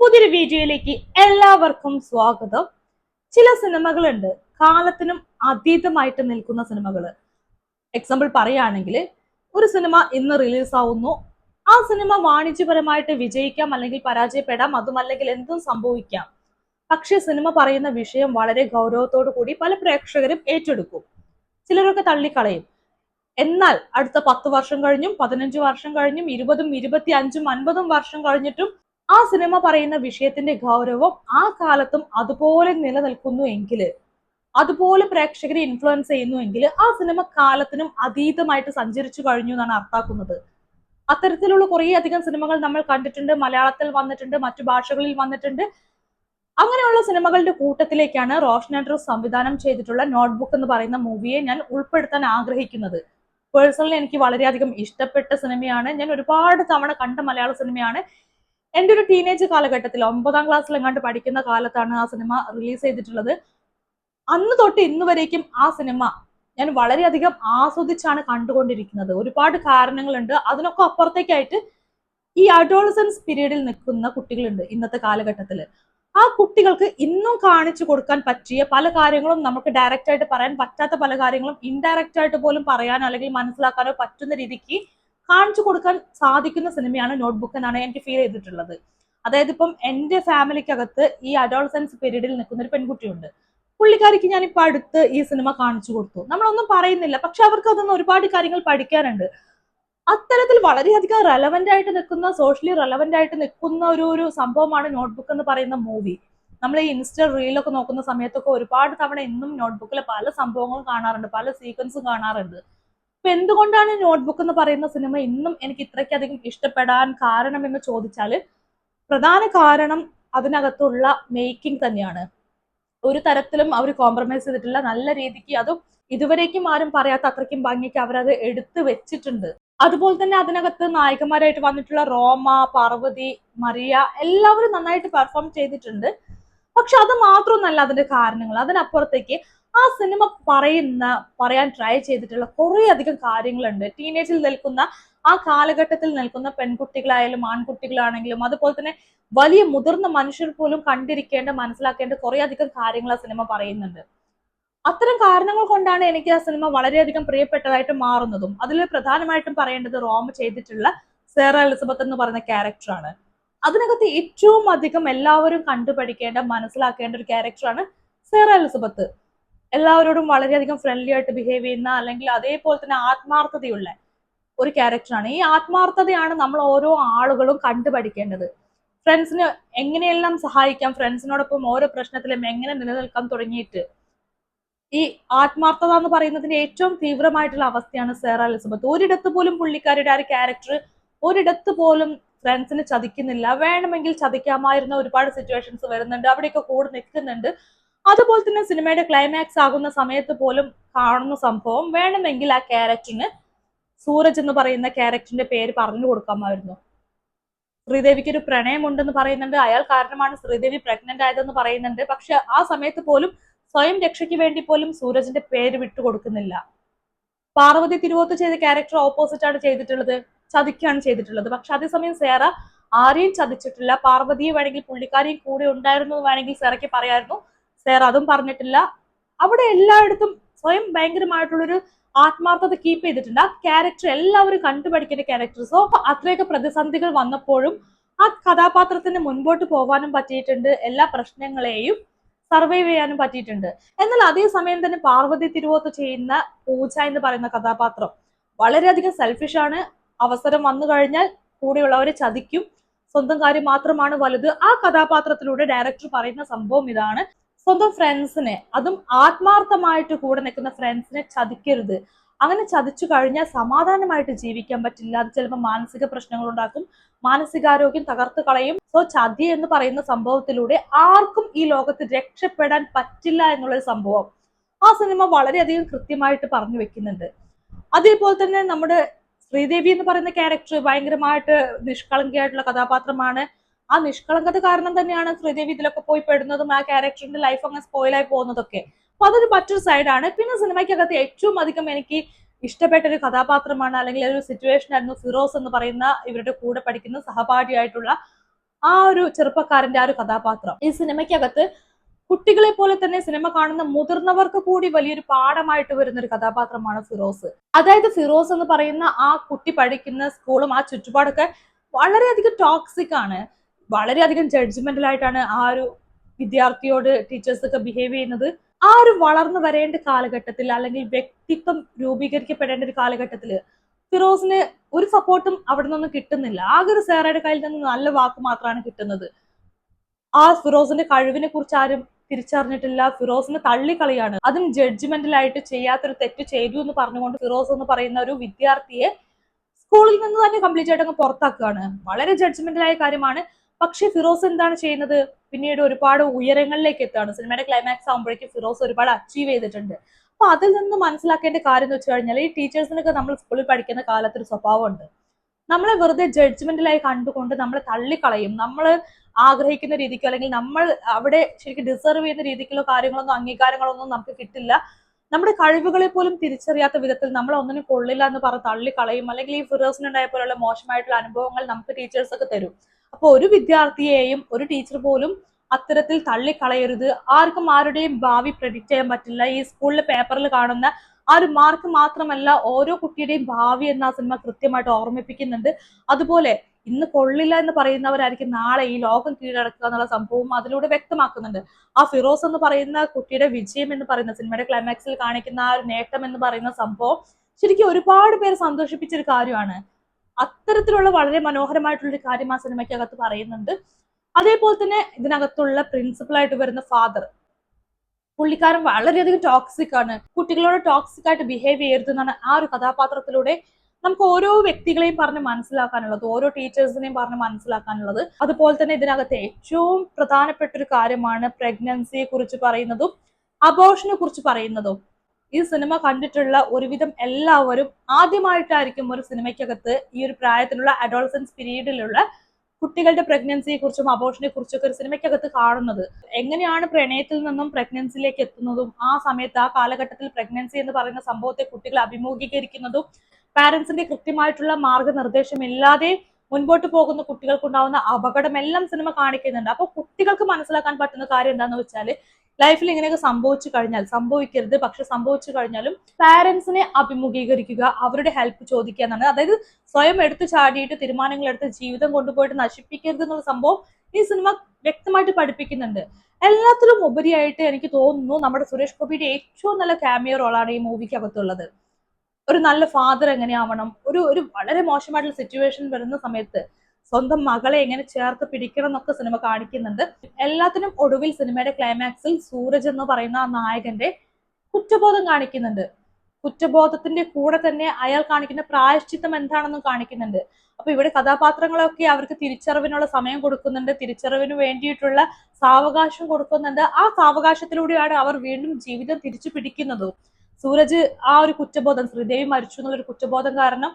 പുതിയൊരു വീഡിയോയിലേക്ക് എല്ലാവർക്കും സ്വാഗതം. ചില സിനിമകളുണ്ട്. കാലത്തിനും അതീതമായിട്ട് നിൽക്കുന്ന സിനിമകൾ എക്സാമ്പിൾ പറയുകയാണെങ്കിൽ ഒരു സിനിമ ഇന്ന് റിലീസ് ആവുന്നു. ആ സിനിമ വാണിജ്യപരമായിട്ട് വിജയിക്കാം അല്ലെങ്കിൽ പരാജയപ്പെടാം. അതുമല്ലെങ്കിൽ എന്തും സംഭവിക്കാം. പക്ഷെ സിനിമ പറയുന്ന വിഷയം വളരെ ഗൗരവത്തോടു കൂടി പല പ്രേക്ഷകരും ഏറ്റെടുക്കും. ചിലരൊക്കെ തള്ളിക്കളയും. എന്നാൽ അടുത്ത പത്ത് വർഷം കഴിഞ്ഞും പതിനഞ്ച് വർഷം കഴിഞ്ഞും ഇരുപതും ഇരുപത്തി അഞ്ചും അൻപതും വർഷം കഴിഞ്ഞിട്ടും ആ സിനിമ പറയുന്ന വിഷയത്തിന്റെ ഗൗരവം ആ കാലത്തും അതുപോലെ നിലനിൽക്കുന്നു എങ്കിൽ അതുപോലെ പ്രേക്ഷകരെ ഇൻഫ്ലുവൻസ് ചെയ്യുന്നു എങ്കിൽ ആ സിനിമ കാലത്തിനും അതീതമായിട്ട് സഞ്ചരിച്ചു കഴിഞ്ഞു എന്നാണ് അർത്ഥാക്കുന്നത് അത്തരത്തിലുള്ള കുറേ അധികം സിനിമകൾ നമ്മൾ കണ്ടിട്ടുണ്ട്. മലയാളത്തിൽ വന്നിട്ടുണ്ട് മറ്റു ഭാഷകളിൽ വന്നിട്ടുണ്ട്. അങ്ങനെയുള്ള സിനിമകളുടെ കൂട്ടത്തിലേക്കാണ് റോഷൻ ആൻഡ്രൂസ് സംവിധാനം ചെയ്തിട്ടുള്ള നോട്ട്ബുക്ക് എന്ന് പറയുന്ന മൂവിയെ ഞാൻ ഉൾപ്പെടുത്താൻ ആഗ്രഹിക്കുന്നത്. പേഴ്സണലി എനിക്ക് വളരെയധികം ഇഷ്ടപ്പെട്ട സിനിമയാണ്. ഞാൻ ഒരുപാട് തവണ കണ്ട മലയാള സിനിമയാണ്. എന്റെ ഒരു ടീനേജ് കാലഘട്ടത്തിൽ ഒമ്പതാം ക്ലാസ്സിൽ എങ്ങാണ്ട് പഠിക്കുന്ന കാലത്താണ് ആ സിനിമ റിലീസ് ചെയ്തിട്ടുള്ളത്. അന്ന് തൊട്ട് ഇന്ന് വരേക്കും ആ സിനിമ ഞാൻ വളരെയധികം ആസ്വദിച്ചാണ് കണ്ടുകൊണ്ടിരിക്കുന്നത്. ഒരുപാട് കാരണങ്ങളുണ്ട്. അതിനൊക്കെ അപ്പുറത്തേക്കായിട്ട് ഈ അഡോളസൻസ് പീരീഡിൽ നിൽക്കുന്ന കുട്ടികളുണ്ട് ഇന്നത്തെ കാലഘട്ടത്തിൽ ആ കുട്ടികൾക്ക് ഇന്നും കാണിച്ചു കൊടുക്കാൻ പറ്റിയ പല കാര്യങ്ങളും നമുക്ക് ഡയറക്റ്റ് ആയിട്ട് പറയാൻ പറ്റാത്ത പല കാര്യങ്ങളും ഇൻഡയറക്റ്റ് ആയിട്ട് പോലും പറയാനോ അല്ലെങ്കിൽ മനസ്സിലാക്കാനോ പറ്റുന്ന രീതിക്ക് കാണിച്ചു കൊടുക്കാൻ സാധിക്കുന്ന സിനിമയാണ് നോട്ട്ബുക്ക് എന്നാണ് എനിക്ക് ഫീൽ ചെയ്തിട്ടുള്ളത്. അതായത് ഇപ്പം എന്റെ ഫാമിലിക്കകത്ത് ഈ അഡോൾസൻസ് പീരീഡിൽ നിൽക്കുന്ന ഒരു പെൺകുട്ടിയുണ്ട്. പുള്ളിക്കാരിക്ക് ഞാൻ ഇപ്പൊ അടുത്ത് ഈ സിനിമ കാണിച്ചു കൊടുത്തു. നമ്മളൊന്നും പറയുന്നില്ല. പക്ഷെ അവർക്ക് അതൊന്നും ഒരുപാട് കാര്യങ്ങൾ പഠിക്കാനുണ്ട്. അത്തരത്തിൽ വളരെയധികം റെലവെന്റ് ആയിട്ട് നിൽക്കുന്ന സോഷ്യലി റെലവെന്റ് ആയിട്ട് നിൽക്കുന്ന ഒരു ഒരു സംഭവമാണ് നോട്ട്ബുക്ക് എന്ന് പറയുന്ന മൂവി നമ്മൾ ഈ ഇൻസ്റ്റ റീലൊക്കെ നോക്കുന്ന സമയത്തൊക്കെ ഒരുപാട് തവണ ഇന്നും നോട്ട്ബുക്കിൽ പല സംഭവങ്ങളും കാണാറുണ്ട്. പല സീക്വൻസും കാണാറുണ്ട്. അപ്പൊ എന്തുകൊണ്ടാണ് നോട്ട്ബുക്ക് എന്ന് പറയുന്ന സിനിമ ഇന്നും എനിക്ക് ഇത്രയ്ക്കധികം ഇഷ്ടപ്പെടാൻ കാരണം എന്ന് ചോദിച്ചാൽ പ്രധാന കാരണം അതിനകത്തുള്ള മേക്കിംഗ് തന്നെയാണ്. ഒരു തരത്തിലും അവർ കോംപ്രമൈസ് ചെയ്തിട്ടില്ല. നല്ല രീതിക്ക് അതും ഇതുവരേക്കും ആരും പറയാത്ത അത്രയ്ക്കും ഭംഗിക്ക് അവരത് എടുത്തു വെച്ചിട്ടുണ്ട്. അതുപോലെ തന്നെ അതിനകത്ത് നായകന്മാരായിട്ട് വന്നിട്ടുള്ള റോമ പാർവതി മറിയ എല്ലാവരും നന്നായിട്ട് പെർഫോം ചെയ്തിട്ടുണ്ട്. പക്ഷെ അത് മാത്രമൊന്നല്ല അതിന്റെ കാരണങ്ങൾ. അതിനപ്പുറത്തേക്ക് ആ സിനിമ പറയുന്ന പറയാൻ ട്രൈ ചെയ്തിട്ടുള്ള കുറേ അധികം കാര്യങ്ങളുണ്ട്. ടീനേജിൽ നിൽക്കുന്ന ആ കാലഘട്ടത്തിൽ നിൽക്കുന്ന പെൺകുട്ടികളായാലും ആൺകുട്ടികളാണെങ്കിലും അതുപോലെ തന്നെ വലിയ മുതിർന്ന മനുഷ്യർ പോലും കണ്ടിരിക്കേണ്ട മനസ്സിലാക്കേണ്ട കുറേ അധികം കാര്യങ്ങൾ ആ സിനിമ പറയുന്നുണ്ട്. അത്തരം കാരണങ്ങൾ കൊണ്ടാണ് എനിക്ക് ആ സിനിമ വളരെയധികം പ്രിയപ്പെട്ടതായിട്ട് മാറുന്നതും. അതിൽ പ്രധാനമായിട്ടും പറയേണ്ടത് റോം ചെയ്തിട്ടുള്ള സേറ എലിസബത്ത് എന്ന് പറയുന്ന ക്യാരക്ടറാണ് അതിനകത്ത് ഏറ്റവും അധികം എല്ലാവരും കണ്ടുപഠിക്കേണ്ട മനസ്സിലാക്കേണ്ട ഒരു ക്യാരക്ടറാണ് സേറ എലിസബത്ത് എല്ലാവരോടും വളരെയധികം ഫ്രണ്ട്ലി ആയിട്ട് ബിഹേവ് ചെയ്യുന്ന അല്ലെങ്കിൽ അതേപോലെ തന്നെ ആത്മാർത്ഥതയുള്ള ഒരു ക്യാരക്ടറാണ് ഈ ആത്മാർത്ഥതയാണ് നമ്മൾ ഓരോ ആളുകളും കണ്ടുപഠിക്കേണ്ടത്. ഫ്രണ്ട്സിന് എങ്ങനെയെല്ലാം സഹായിക്കാം? ഫ്രണ്ട്സിനോടൊപ്പം ഓരോ പ്രശ്നത്തിലും എങ്ങനെ നിലനിൽക്കാം തുടങ്ങിയിട്ട്. ഈ ആത്മാർത്ഥത എന്ന് പറയുന്നതിന്റെ ഏറ്റവും തീവ്രമായിട്ടുള്ള അവസ്ഥയാണ് സേറ എലിസബത്ത്. ഒരിടത്ത് പോലും പുള്ളിക്കാരുടെ ആ ഒരു ക്യാരക്ടർ ഒരിടത്ത് പോലും ഫ്രണ്ട്സിന് ചതിക്കുന്നില്ല. വേണമെങ്കിൽ ചതിക്കാമായിരുന്ന ഒരുപാട് സിറ്റുവേഷൻസ് വരുന്നുണ്ട്. അവിടെയൊക്കെ കൂടെ നിൽക്കുന്നുണ്ട്. അതുപോലെ തന്നെ സിനിമയുടെ ക്ലൈമാക്സ് ആകുന്ന സമയത്ത് പോലും കാണുന്ന സംഭവം വേണമെങ്കിൽ ആ ക്യാരക്ടറിന് സൂരജ് എന്ന് പറയുന്ന ക്യാരക്ടറിന്റെ പേര് പറഞ്ഞു കൊടുക്കാമായിരുന്നു ശ്രീദേവിക്ക് ഒരു പ്രണയമുണ്ടെന്ന് പറയുന്നുണ്ട്. അയാൾ കാരണമാണ് ശ്രീദേവി പ്രഗ്നന്റ് ആയതെന്ന് പറയുന്നുണ്ട്. പക്ഷെ ആ സമയത്ത് പോലും സ്വയം രക്ഷയ്ക്ക് വേണ്ടി പോലും സൂരജിന്റെ പേര് വിട്ടു കൊടുക്കുന്നില്ല. പാർവതി തിരുവോത്ത് ചെയ്ത ക്യാരക്ടർ ഓപ്പോസിറ്റ് ആണ് ചെയ്തിട്ടുള്ളത്. ചതിക്കാണ് ചെയ്തിട്ടുള്ളത്. പക്ഷെ അതേസമയം സേറ ആരെയും ചതിച്ചിട്ടില്ല. പാർവതിയെ വേണമെങ്കിൽ പുള്ളിക്കാരെയും കൂടെ ഉണ്ടായിരുന്നു വേണമെങ്കിൽ സേറയ്ക്ക് പറയായിരുന്നു. സേറ അതും പറഞ്ഞിട്ടില്ല. അവിടെ എല്ലായിടത്തും സ്വയം ഭയങ്കരമായിട്ടുള്ളൊരു ആത്മാർത്ഥത കീപ്പ് ചെയ്തിട്ടുണ്ട്. ആ ക്യാരക്ടർ എല്ലാവരും കണ്ടുപഠിക്കുന്ന ക്യാരക്ടർ സോ അത്രയൊക്കെ പ്രതിസന്ധികൾ വന്നപ്പോഴും ആ കഥാപാത്രത്തിന് മുൻപോട്ട് പോകാനും പറ്റിയിട്ടുണ്ട്. എല്ലാ പ്രശ്നങ്ങളെയും സർവൈവ് ചെയ്യാനും പറ്റിയിട്ടുണ്ട്. എന്നാൽ അതേസമയം തന്നെ പാർവതി തിരുവോത്ത് ചെയ്യുന്ന പൂജ എന്ന് പറയുന്ന കഥാപാത്രം വളരെയധികം സെൽഫിഷ് ആണ്. അവസരം വന്നു കഴിഞ്ഞാൽ കൂടെയുള്ളവരെ ചതിക്കും. സ്വന്തം കാര്യം മാത്രമാണ് വലുത്. ആ കഥാപാത്രത്തിലൂടെ ഡയറക്ടർ പറയുന്ന സംഭവം ഇതാണ്. സ്വന്തം ഫ്രണ്ട്സിനെ അതും ആത്മാർത്ഥമായിട്ട് കൂടെ നിൽക്കുന്ന ഫ്രണ്ട്സിനെ ചതിക്കരുത്. അങ്ങനെ ചതിച്ചു കഴിഞ്ഞാൽ സമാധാനമായിട്ട് ജീവിക്കാൻ പറ്റില്ല. അത് ചിലപ്പോൾ മാനസിക പ്രശ്നങ്ങൾ ഉണ്ടാക്കും മാനസികാരോഗ്യം തകർത്ത് കളയും. സോ ചതി എന്ന് പറയുന്ന സംഭവത്തിലൂടെ ആർക്കും ഈ ലോകത്ത് രക്ഷപ്പെടാൻ പറ്റില്ല എന്നുള്ളൊരു സംഭവം ആ സിനിമ വളരെയധികം കൃത്യമായിട്ട് പറഞ്ഞു വെക്കുന്നുണ്ട്. അതേപോലെ തന്നെ നമ്മുടെ ശ്രീദേവി എന്ന് പറയുന്ന ക്യാരക്ടർ ഭയങ്കരമായിട്ട് നിഷ്കളങ്കയായിട്ടുള്ള കഥാപാത്രമാണ്. ആ നിഷ്കളങ്കത കാരണം തന്നെയാണ് ശ്രീദേവി ഇതിലൊക്കെ പോയി പെടുന്നതും ആ ക്യാരക്ടറിന്റെ ലൈഫ് അങ്ങ് സ്പോയിലായി പോകുന്നതൊക്കെ. അപ്പൊ അതൊരു മറ്റൊരു സൈഡാണ് പിന്നെ സിനിമയ്ക്കകത്ത് ഏറ്റവും അധികം എനിക്ക് ഇഷ്ടപ്പെട്ട ഒരു കഥാപാത്രമാണ് അല്ലെങ്കിൽ ഒരു സിറ്റുവേഷൻ ആയിരുന്നു ഫിറോസ് എന്ന് പറയുന്ന ഇവരുടെ കൂടെ പഠിക്കുന്ന സഹപാഠിയായിട്ടുള്ള ആ ഒരു ചെറുപ്പക്കാരന്റെ ആ ഒരു കഥാപാത്രം. ഈ സിനിമയ്ക്കകത്ത് കുട്ടികളെ പോലെ തന്നെ സിനിമ കാണുന്ന മുതിർന്നവർക്ക് കൂടി വലിയൊരു പാഠമായിട്ട് വരുന്ന ഒരു കഥാപാത്രമാണ് ഫിറോസ്. അതായത് ഫിറോസ് എന്ന് പറയുന്ന ആ കുട്ടി പഠിക്കുന്ന സ്കൂളും ആ ചുറ്റുപാടൊക്കെ വളരെയധികം ടോക്സിക് ആണ്. വളരെയധികം ജഡ്ജ്മെന്റൽ ആയിട്ടാണ് ആ ഒരു വിദ്യാർത്ഥിയോട് ടീച്ചേഴ്സ് ഒക്കെ ബിഹേവ് ചെയ്യുന്നത്. ആ ഒരു വളർന്നു വരേണ്ട കാലഘട്ടത്തിൽ അല്ലെങ്കിൽ വ്യക്തിത്വം രൂപീകരിക്കപ്പെടേണ്ട ഒരു കാലഘട്ടത്തിൽ ഫിറോസിന് ഒരു സപ്പോർട്ടും അവിടെ നിന്നൊന്നും കിട്ടുന്നില്ല. ആകെ ഒരു സേറയുടെ കയ്യിൽ നിന്ന് നല്ല വാക്ക് മാത്രമാണ് കിട്ടുന്നത്. ആ ഫിറോസിന്റെ കഴിവിനെ കുറിച്ച് ആരും തിരിച്ചറിഞ്ഞിട്ടില്ല. ഫിറോസിനെ തള്ളിക്കളിയാണ്. അതും ജഡ്ജ്മെന്റലായിട്ട് ചെയ്യാത്തൊരു തെറ്റ് ചെയ്തു എന്ന് പറഞ്ഞുകൊണ്ട് ഫിറോസ് എന്ന് പറയുന്ന ഒരു വിദ്യാർത്ഥിയെ സ്കൂളിൽ നിന്ന് തന്നെ കംപ്ലീറ്റ് ആയിട്ട് അങ്ങ് പുറത്താക്കുകയാണ്. വളരെ ജഡ്ജ്മെന്റലായ കാര്യമാണ്. പക്ഷെ ഫിറോസ് എന്താണ് ചെയ്യുന്നത്? പിന്നീട് ഒരുപാട് ഉയരങ്ങളിലേക്ക് എത്താണ് സിനിമയുടെ ക്ലൈമാക്സ് ആകുമ്പോഴേക്കും ഫിറോസ് ഒരുപാട് അച്ചീവ് ചെയ്തിട്ടുണ്ട്. അപ്പൊ അതിൽ നിന്ന് മനസ്സിലാക്കേണ്ട കാര്യം എന്ന് വെച്ച് കഴിഞ്ഞാൽ ഈ ടീച്ചേഴ്സിനൊക്കെ നമ്മൾ സ്കൂളിൽ പഠിക്കുന്ന കാലത്ത് ഒരു സ്വഭാവമുണ്ട് നമ്മളെ വെറുതെ ജഡ്ജ്മെന്റിലായി കണ്ടുകൊണ്ട് നമ്മളെ തള്ളിക്കളയും. നമ്മൾ ആഗ്രഹിക്കുന്ന രീതിക്കോ അല്ലെങ്കിൽ നമ്മൾ അവിടെ ശരിക്കും ഡിസർവ് ചെയ്യുന്ന രീതിക്കുള്ള കാര്യങ്ങളൊന്നും അംഗീകാരങ്ങളൊന്നും നമുക്ക് കിട്ടില്ല. നമ്മുടെ കഴിവുകളെ പോലും തിരിച്ചറിയാത്ത വിധത്തിൽ നമ്മൾ ഒന്നിനും കൊള്ളില്ല എന്ന് പറഞ്ഞ് തള്ളിക്കളയും. അല്ലെങ്കിൽ ഈ ഫിറോസിനുണ്ടായ പോലുള്ള മോശമായിട്ടുള്ള അനുഭവങ്ങൾ നമുക്ക് ടീച്ചേഴ്സൊക്കെ തരും. അപ്പൊ ഒരു വിദ്യാർത്ഥിയെയും ഒരു ടീച്ചർ പോലും അത്തരത്തിൽ തള്ളിക്കളയരുത്. ആർക്കും ആരുടെയും ഭാവി പ്രഡിക്റ്റ് ചെയ്യാൻ പറ്റില്ല. ഈ സ്കൂളിലെ പേപ്പറിൽ കാണുന്ന ആ ഒരു മാർക്ക് മാത്രമല്ല ഓരോ കുട്ടിയുടെയും ഭാവി എന്ന ആ സിനിമ കൃത്യമായിട്ട് ഓർമ്മിപ്പിക്കുന്നുണ്ട്. അതുപോലെ ഇന്ന് കൊള്ളില്ല എന്ന് പറയുന്നവരായിരിക്കും നാളെ ഈ ലോകം കീഴടക്കുക എന്നുള്ള സംഭവം അതിലൂടെ വ്യക്തമാക്കുന്നുണ്ട്. ആ ഫിറോസ് എന്ന് പറയുന്ന കുട്ടിയുടെ വിജയം എന്ന് പറയുന്ന സിനിമയുടെ ക്ലൈമാക്സിൽ കാണിക്കുന്ന ആ ഒരു നേട്ടം എന്ന് പറയുന്ന സംഭവം ശരിക്കും ഒരുപാട് പേര് സന്തോഷിപ്പിച്ച ഒരു കാര്യമാണ്. അത്തരത്തിലുള്ള വളരെ മനോഹരമായിട്ടുള്ള ഒരു കാര്യം ആ സിനിമയ്ക്കകത്ത് പറയുന്നുണ്ട്. അതേപോലെ തന്നെ ഇതിനകത്തുള്ള പ്രിൻസിപ്പളായിട്ട് വരുന്ന ഫാദർ പുള്ളിക്കാരൻ വളരെയധികം ടോക്സിക് ആണ്. കുട്ടികളോട് ടോക്സിക് ആയിട്ട് ബിഹേവ് ചെയ്യരുതെന്നാണ് ആ ഒരു കഥാപാത്രത്തിലൂടെ നമുക്ക് ഓരോ വ്യക്തികളെയും പറഞ്ഞ് മനസ്സിലാക്കാനുള്ളത് ഓരോ ടീച്ചേഴ്സിനെയും പറഞ്ഞ് മനസ്സിലാക്കാനുള്ളത്. അതുപോലെ തന്നെ ഇതിനകത്ത് ഏറ്റവും പ്രധാനപ്പെട്ട ഒരു കാര്യമാണ് പ്രഗ്നൻസിയെ കുറിച്ച് പറയുന്നതും അബോഷനെ കുറിച്ച് പറയുന്നതും. ഈ സിനിമ കണ്ടിട്ടുള്ള ഒരുവിധം എല്ലാവരും ആദ്യമായിട്ടായിരിക്കും ഒരു സിനിമയ്ക്കകത്ത് ഈ ഒരു പ്രായത്തിലുള്ള അഡോൾസൻസ് പീരീഡിലുള്ള കുട്ടികളുടെ പ്രഗ്നൻസിയെ കുറിച്ചും അബോഷനെ കുറിച്ചൊക്കെ ഒരു സിനിമയ്ക്കകത്ത് കാണുന്നത്. എങ്ങനെയാണ് പ്രണയത്തിൽ നിന്നും പ്രഗ്നൻസിയിലേക്ക് എത്തുന്നതും ആ സമയത്ത് ആ കാലഘട്ടത്തിൽ പ്രഗ്നൻസി എന്ന് പറയുന്ന സംഭവത്തെ കുട്ടികൾ അഭിമുഖീകരിക്കുന്നതും പാരന്റ്സിന്റെ കൃത്യമായിട്ടുള്ള മാർഗനിർദ്ദേശം ഇല്ലാതെ മുൻപോട്ട് പോകുന്ന കുട്ടികൾക്കുണ്ടാവുന്ന അപകടം എല്ലാം സിനിമ കാണിക്കുന്നുണ്ട്. അപ്പൊ കുട്ടികൾക്ക് മനസ്സിലാക്കാൻ പറ്റുന്ന കാര്യം എന്താണെന്ന് വെച്ചാൽ ലൈഫിൽ ഇങ്ങനെയൊക്കെ സംഭവിച്ചു കഴിഞ്ഞാൽ സംഭവിക്കരുത് പക്ഷെ സംഭവിച്ചു കഴിഞ്ഞാലും പാരന്റ്സിനെ അഭിമുഖീകരിക്കുക അവരുടെ ഹെൽപ്പ് ചോദിക്കുക എന്നാണ്. അതായത് സ്വയം എടുത്തു ചാടിയിട്ട് തീരുമാനങ്ങൾ എടുത്ത് ജീവിതം കൊണ്ടുപോയിട്ട് നശിപ്പിക്കരുത് എന്നുള്ള സംഭവം ഈ സിനിമ വ്യക്തമായിട്ട് പഠിപ്പിക്കുന്നുണ്ട്. എല്ലാത്തിലും ഉപരിയായിട്ട് എനിക്ക് തോന്നുന്നു നമ്മുടെ സുരേഷ് ഗോപിയുടെ ഏറ്റവും നല്ല ക്യാമിയോ റോളാണ് ഈ മൂവിക്കകത്തുള്ളത് ഒരു നല്ല ഫാദർ എങ്ങനെയാവണം? ഒരു ഒരു വളരെ മോശമായിട്ടുള്ള സിറ്റുവേഷൻ വരുന്ന സമയത്ത് സ്വന്തം മകളെ എങ്ങനെ ചേർത്ത് പിടിക്കണം എന്നൊക്കെ സിനിമ കാണിക്കുന്നുണ്ട്. എല്ലാത്തിനും ഒടുവിൽ സിനിമയുടെ ക്ലൈമാക്സിൽ സൂരജ് എന്ന് പറയുന്ന ആ നായകന്റെ കുറ്റബോധം കാണിക്കുന്നുണ്ട്. കുറ്റബോധത്തിന്റെ കൂടെ തന്നെ അയാൾ കാണിക്കുന്ന പ്രായശ്ചിത്തം എന്താണെന്നും കാണിക്കുന്നുണ്ട്. അപ്പൊ ഇവിടെ കഥാപാത്രങ്ങളൊക്കെ അവർക്ക് തിരിച്ചറിവിനുള്ള സമയം കൊടുക്കുന്നുണ്ട്. തിരിച്ചറിവിന് വേണ്ടിയിട്ടുള്ള സാവകാശം കൊടുക്കുന്നുണ്ട്. ആ സാവകാശത്തിലൂടെയാണ് അവർ വീണ്ടും ജീവിതം തിരിച്ചു പിടിക്കുന്നതും. സൂരജ് ആ ഒരു കുറ്റബോധം ശ്രീദേവി മരിച്ചു എന്നുള്ളൊരു കുറ്റബോധം കാരണം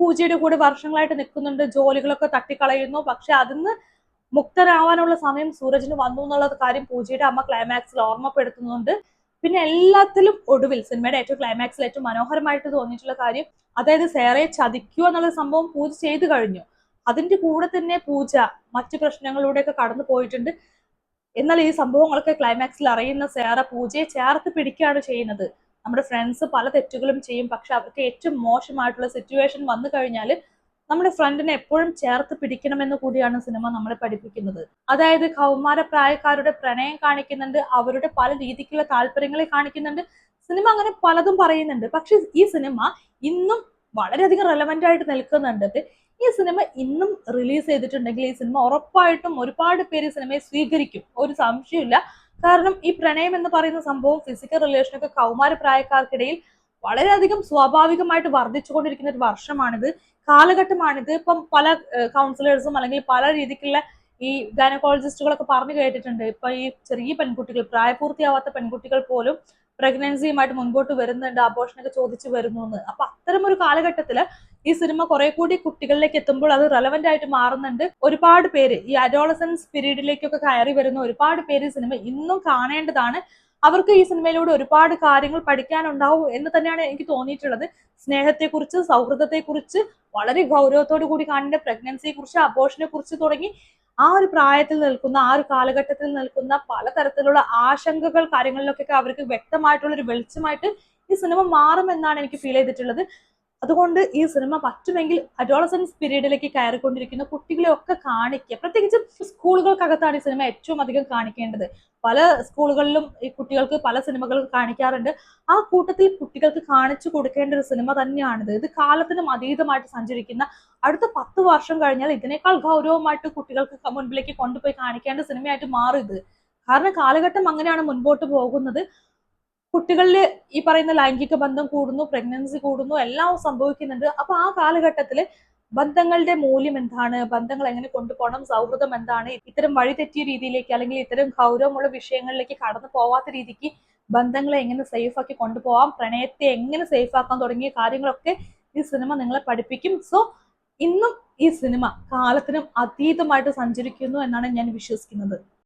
പൂജയുടെ കൂടെ വർഷങ്ങളായിട്ട് നിൽക്കുന്നുണ്ട് ജോലികളൊക്കെ തട്ടിക്കളയുന്നു. പക്ഷെ അതിന്ന് മുക്തരാവാനുള്ള സമയം സൂരജിന് വന്നു എന്നുള്ള കാര്യം പൂജയുടെ അമ്മ ക്ലൈമാക്സിൽ ഓർമ്മപ്പെടുത്തുന്നുണ്ട്. പിന്നെ എല്ലാത്തിലും ഒടുവിൽ സിനിമയുടെ ഏറ്റവും ക്ലൈമാക്സിൽ ഏറ്റവും മനോഹരമായിട്ട് തോന്നിയിട്ടുള്ള കാര്യം അതായത് സേറയെ ചതിക്കുക എന്നുള്ള സംഭവം പൂജ ചെയ്തു കഴിഞ്ഞു. അതിന്റെ കൂടെ തന്നെ പൂജ മറ്റു പ്രശ്നങ്ങളിലൂടെയൊക്കെ കടന്നു പോയിട്ടുണ്ട്. എന്നാൽ ഈ സംഭവങ്ങളൊക്കെ ക്ലൈമാക്സിൽ അറിയുന്ന സേറ പൂജയെ ചേർത്ത് പിടിക്കുകയാണ് ചെയ്യുന്നത്. നമ്മുടെ ഫ്രണ്ട്സ് പല തെറ്റുകളും ചെയ്യും. പക്ഷെ അവർക്ക് ഏറ്റവും മോശമായിട്ടുള്ള സിറ്റുവേഷൻ വന്നു കഴിഞ്ഞാൽ നമ്മുടെ ഫ്രണ്ടിനെ എപ്പോഴും ചേർത്ത് പിടിക്കണമെന്ന് കൂടിയാണ് സിനിമ നമ്മളെ പഠിപ്പിക്കുന്നത്. അതായത് കൗമാര പ്രായക്കാരുടെ പ്രണയം കാണിക്കുന്നുണ്ട് അവരുടെ പല രീതിക്കുള്ള താല്പര്യങ്ങളെ കാണിക്കുന്നുണ്ട്. സിനിമ അങ്ങനെ പലതും പറയുന്നുണ്ട്. പക്ഷെ ഈ സിനിമ ഇന്നും വളരെയധികം റെലവെന്റ് ആയിട്ട് നിൽക്കുന്നുണ്ട്. ഈ സിനിമ ഇന്നും റിലീസ് ചെയ്തിട്ടുണ്ടെങ്കിൽ ഈ സിനിമ ഉറപ്പായിട്ടും ഒരുപാട് പേര് ഈ സിനിമയെ സ്വീകരിക്കും. ഒരു സംശയമില്ല കാരണം ഈ പ്രണയം എന്ന് പറയുന്ന സംഭവം ഫിസിക്കൽ റിലേഷനൊക്കെ കൗമാര പ്രായക്കാർക്കിടയിൽ വളരെയധികം സ്വാഭാവികമായിട്ട് വർദ്ധിച്ചുകൊണ്ടിരിക്കുന്ന ഒരു വർഷമാണിത്. കാലഘട്ടമാണിത്. ഇപ്പം പല കൗൺസിലേഴ്സും അല്ലെങ്കിൽ പല രീതിക്കുള്ള ഈ ഗൈനക്കോളജിസ്റ്റുകളൊക്കെ പറഞ്ഞു കേട്ടിട്ടുണ്ട്. ഇപ്പൊ ഈ ചെറിയ പെൺകുട്ടികൾ പ്രായപൂർത്തിയാവാത്ത പെൺകുട്ടികൾ പോലും പ്രഗ്നൻസിയുമായിട്ട് മുൻപോട്ട് വരുന്നുണ്ട്. അബോഷനൊക്കെ ചോദിച്ചു വരുന്നു എന്ന്. അപ്പൊ അത്തരം ഒരു കാലഘട്ടത്തിൽ ഈ സിനിമ കുറെ കൂടി കുട്ടികളിലേക്ക് എത്തുമ്പോൾ അത് റെലവെന്റ് ആയിട്ട് മാറുന്നുണ്ട്. ഒരുപാട് പേര് ഈ അഡോളസൻസ് പീരീഡിലേക്കൊക്കെ കയറി വരുന്ന ഒരുപാട് പേര് ഈ സിനിമ ഇന്നും കാണേണ്ടതാണ്. അവർക്ക് ഈ സിനിമയിലൂടെ ഒരുപാട് കാര്യങ്ങൾ പഠിക്കാനുണ്ടാവും എന്ന് തന്നെയാണ് എനിക്ക് തോന്നിയിട്ടുള്ളത്. സ്നേഹത്തെക്കുറിച്ച് സൗഹൃദത്തെക്കുറിച്ച് വളരെ ഗൗരവത്തോടു കൂടി കാണുന്ന പ്രഗ്നൻസിയെ കുറിച്ച് അബോഷനെ കുറിച്ച് തുടങ്ങി ആ ഒരു പ്രായത്തിൽ നിൽക്കുന്ന ആ ഒരു കാലഘട്ടത്തിൽ നിൽക്കുന്ന പലതരത്തിലുള്ള ആശങ്കകൾ കാര്യങ്ങളിലൊക്കെ അവർക്ക് വ്യക്തമായിട്ടുള്ള ഒരു വെളിച്ചമായിട്ട് ഈ സിനിമ മാറുമെന്നാണ് എനിക്ക് ഫീൽ ചെയ്തിട്ടുള്ളത്. അതുകൊണ്ട് ഈ സിനിമ പറ്റുമെങ്കിൽ അഡോളസൻസ് പീരീഡിലേക്ക് കയറിക്കൊണ്ടിരിക്കുന്ന കുട്ടികളെ ഒക്കെ കാണിക്കുക. പ്രത്യേകിച്ചും സ്കൂളുകൾക്കകത്താണ് ഈ സിനിമ ഏറ്റവും അധികം കാണിക്കേണ്ടത്. പല സ്കൂളുകളിലും ഈ കുട്ടികൾക്ക് പല സിനിമകൾ കാണിക്കാറുണ്ട്. ആ കൂട്ടത്തിൽ കുട്ടികൾക്ക് കാണിച്ചു കൊടുക്കേണ്ട ഒരു സിനിമ തന്നെയാണിത്. ഇത് കാലത്തിനും അതീതമായിട്ട് സഞ്ചരിക്കുന്ന അടുത്ത പത്ത് വർഷം കഴിഞ്ഞാൽ ഇതിനേക്കാൾ ഗൗരവമായിട്ട് കുട്ടികൾക്ക് മുൻപിലേക്ക് കൊണ്ടുപോയി കാണിക്കേണ്ട സിനിമയായിട്ട് മാറും ഇത്. കാരണം കാലഘട്ടം അങ്ങനെയാണ് മുൻപോട്ട് പോകുന്നത്. കുട്ടികളിൽ ഈ പറയുന്ന ലൈംഗിക ബന്ധം കൂടുന്നു പ്രഗ്നൻസി കൂടുന്നു എല്ലാം സംഭവിക്കുന്നുണ്ട്. അപ്പൊ ആ കാലഘട്ടത്തിൽ ബന്ധങ്ങളുടെ മൂല്യം എന്താണ്? ബന്ധങ്ങൾ എങ്ങനെ കൊണ്ടുപോകണം? സൗഹൃദം എന്താണ്? ഇത്തരം വഴിതെറ്റിയ രീതിയിലേക്ക് അല്ലെങ്കിൽ ഇത്തരം ഗൗരവമുള്ള വിഷയങ്ങളിലേക്ക് കടന്നു പോവാത്ത രീതിക്ക് ബന്ധങ്ങളെ എങ്ങനെ സേഫ് ആക്കി കൊണ്ടുപോകാം പ്രണയത്തെ എങ്ങനെ സേഫ് ആക്കാൻ തുടങ്ങിയ കാര്യങ്ങളൊക്കെ ഈ സിനിമ നിങ്ങളെ പഠിപ്പിക്കും. സോ ഇന്നും ഈ സിനിമ കാലത്തിനും അതീതമായിട്ട് സഞ്ചരിക്കുന്നു എന്നാണ് ഞാൻ വിശ്വസിക്കുന്നത്.